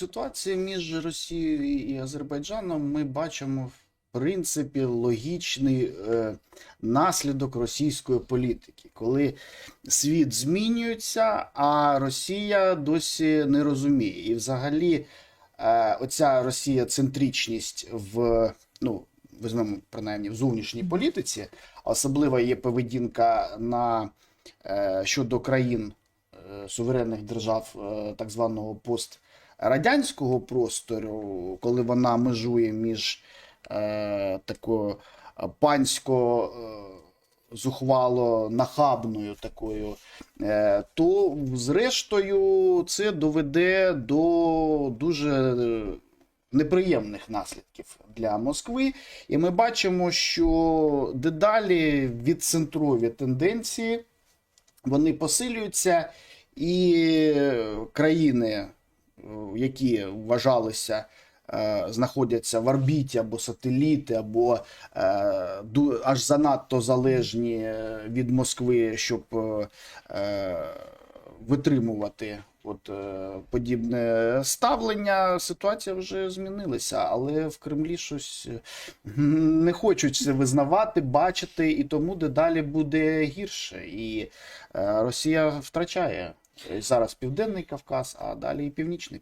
Ситуацію між Росією і Азербайджаном ми бачимо в принципі логічний е, наслідок російської політики, коли світ змінюється, а Росія досі не розуміє. І взагалі, е, оця Росія центричність в ну. Візьмемо принаймні в зовнішній політиці, особлива є поведінка на е, щодо країн е, суверенних держав е, так званого пострадянського простору, коли вона межує між е, такою пансько е, зухвало нахабною такою, е, то зрештою це доведе до дуже неприємних наслідків для Москви. І ми бачимо, що дедалі відцентрові тенденції вони посилюються, і країни, які вважалися. е, Знаходяться в орбіті або сателіти, або е, аж занадто залежні е, від Москви, щоб е, е, витримувати от, е, подібне ставлення. Ситуація вже змінилася, але в Кремлі щось е, не хочуть визнавати, бачити, і тому дедалі буде гірше. І е, Росія втрачає зараз Південний Кавказ, а далі і Північний